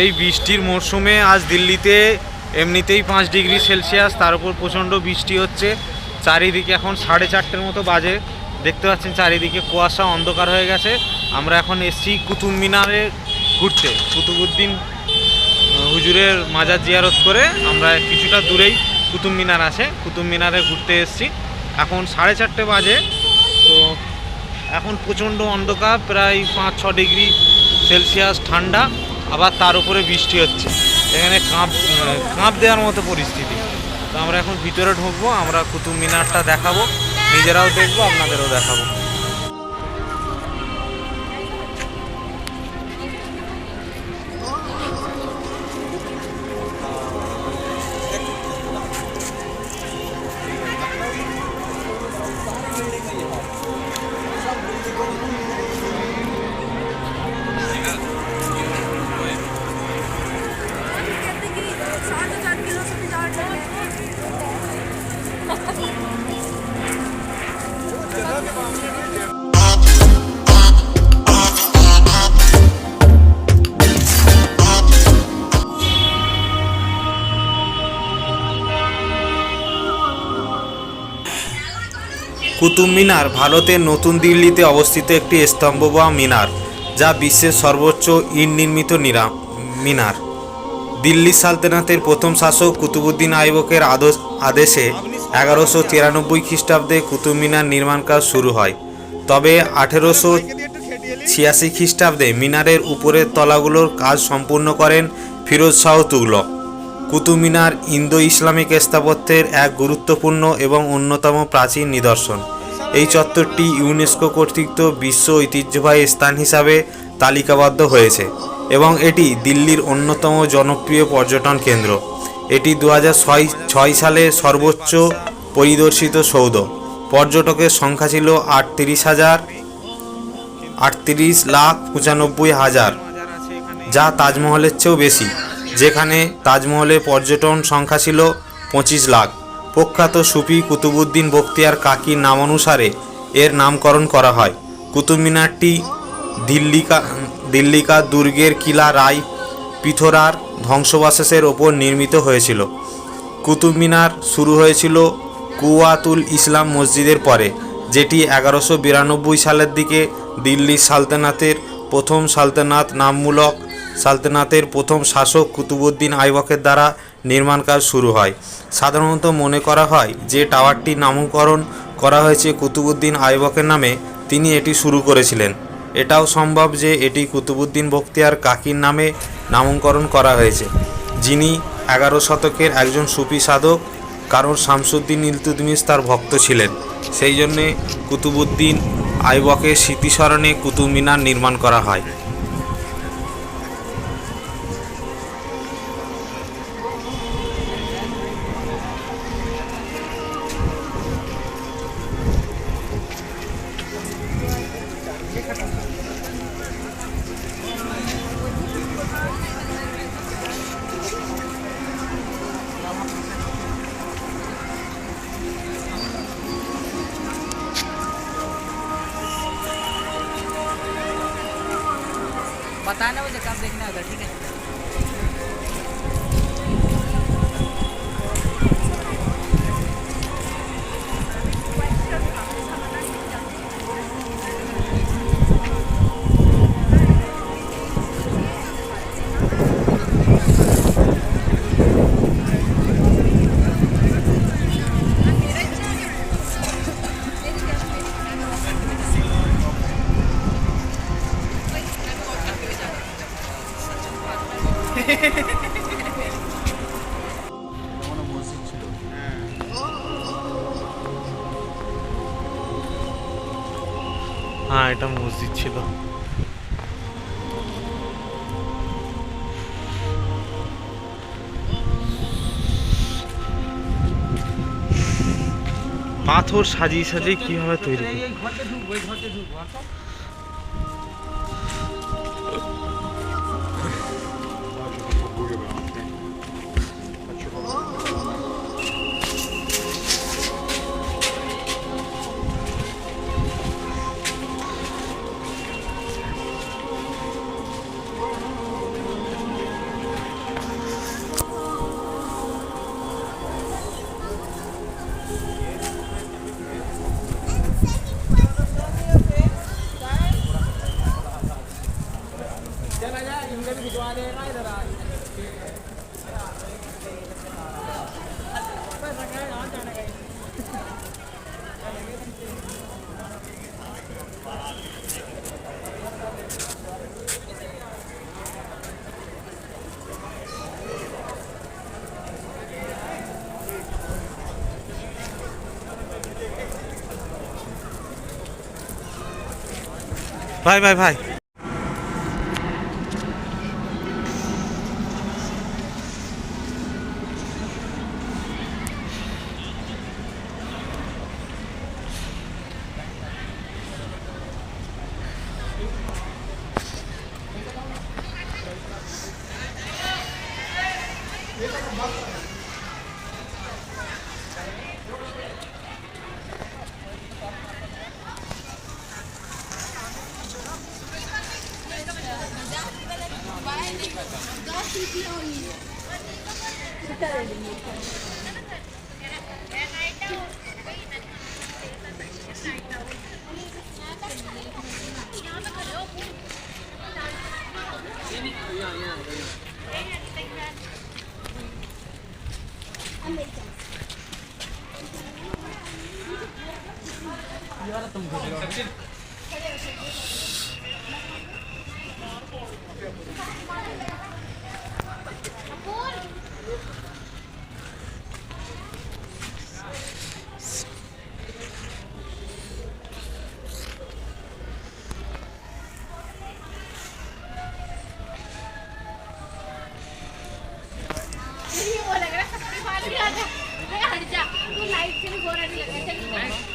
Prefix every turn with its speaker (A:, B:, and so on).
A: এই বৃষ্টির মরশুমে আজ দিল্লিতে এমনিতেই পাঁচ ডিগ্রি সেলসিয়াস, তার উপর প্রচণ্ড বৃষ্টি হচ্ছে। চারিদিকে এখন সাড়ে চারটের মতো বাজে। দেখতে পাচ্ছেন চারিদিকে কুয়াশা, অন্ধকার হয়ে গেছে। আমরা এখন এসছি কুতুব মিনারে ঘুরতে। কুতুবুদ্দিন হুজুরের মাজার জিয়ারত করে আমরা কিছুটা দূরেই কুতুব মিনার আছে। কুতুব মিনারে ঘুরতে এসছি। এখন সাড়ে চারটে বাজে। তো এখন প্রচণ্ড অন্ধকার, প্রায় পাঁচ, ছ ডিগ্রি সেলসিয়াস ঠান্ডা। আবার তার উপরে বৃষ্টি হচ্ছে। এখানে কাঁপ কাঁপ দেওয়ার মতো পরিস্থিতি। তো আমরা এখন ভিতরে ঢুকবো, আমরা কুতুব মিনারটা দেখাবো, নিজেরাও দেখব, আপনাদেরও দেখাবো। কুতুব মিনার ভারতের নতুন দিল্লিতে অবস্থিত একটি স্তম্ভ বা মিনার, যা বিশ্বের সর্বোচ্চ ইট নির্মিত মিনার। দিল্লি সালতানাতের প্রথম শাসক কুতুবুদ্দিন আইবকের আদেশে এগারোশো তিরানব্বই খ্রিস্টাব্দে কুতুব মিনার নির্মাণ কাজ শুরু হয়। তবে আঠেরোশো ছিয়াশি খ্রিস্টাব্দে মিনারের উপরের তলাগুলোর কাজ সম্পূর্ণ করেন ফিরোজ শাহ তুগলক। কুতুব মিনার ইন্দো ইসলামিক স্থাপত্যের এক গুরুত্বপূর্ণ এবং অন্যতম প্রাচীন নিদর্শন। এই চত্বরটি ইউনেস্কো কর্তৃক বিশ্ব ঐতিহ্যবাহী স্থান হিসাবে তালিকাবদ্ধ হয়েছে এবং এটি দিল্লির অন্যতম জনপ্রিয় পর্যটন কেন্দ্র। এটি দু ছয় সালে সর্বোচ্চ পরিদর্শিত সৌধ। পর্যটকের সংখ্যা ছিল আটত্রিশ হাজার, আটত্রিশ লাখ পঁচানব্বই হাজার, যা তাজমহলের চেয়েও বেশি, যেখানে তাজমহলে পর্যটন সংখ্যা ছিল পঁচিশ লাখ। প্রখ্যাত সুফি কুতুবুদ্দিন বখতিয়ার কাকির নামানুসারে এর নামকরণ করা হয়। কুতুব মিনারটি দিল্লিকা দিল্লিকা দুর্গের কিলা রায় পিথোরার ধ্বংসবাশেষের ওপর নির্মিত হয়েছিল। কুতুব মিনার শুরু হয়েছিল কুয়াতুল ইসলাম মসজিদের পরে, যেটি এগারোশো বিরানব্বই সালের দিকে দিল্লি সালতানাতের প্রথম সালতানাত নামমূলক সালতানাতের প্রথম শাসক কুতুবুদ্দিন আইবকের দ্বারা নির্মাণ কাজ শুরু হয়। সাধারণত মনে করা হয় যে টাওয়ারটির নামকরণ করা হয়েছে কুতুবুদ্দিন আইবকের নামে, তিনি এটি শুরু করেছিলেন। এটাও সম্ভব যে এটি কুতুবুদ্দিন বখতিয়ার কাকির নামে নামকরণ করা হয়েছে। যিনি এগারো শতকের একজন সুফি সাধক, কারণ শামসুদ্দিন ইলতুদমিস তার ভক্ত ছিলেন। সেই জন্যে কুতুবুদ্দিন আইবকের স্মৃতিস্মরণে কুতুব মিনার নির্মাণ করা হয়।
B: बताना मुझे कब देखना होगा ठीक है?
A: হ্যাঁ এটা মসজিদ ছিল। পাথর সাজিয়ে সাজিয়ে কীভাবে তৈরি করে?
B: এই ঘরতে ঢুকবো এই ঘরতে ঢুকবো আসো।
A: ভাই ভাই ভাই
C: Amerika. Yara tunggu. लाइट से भी गोरा नहीं लगा चल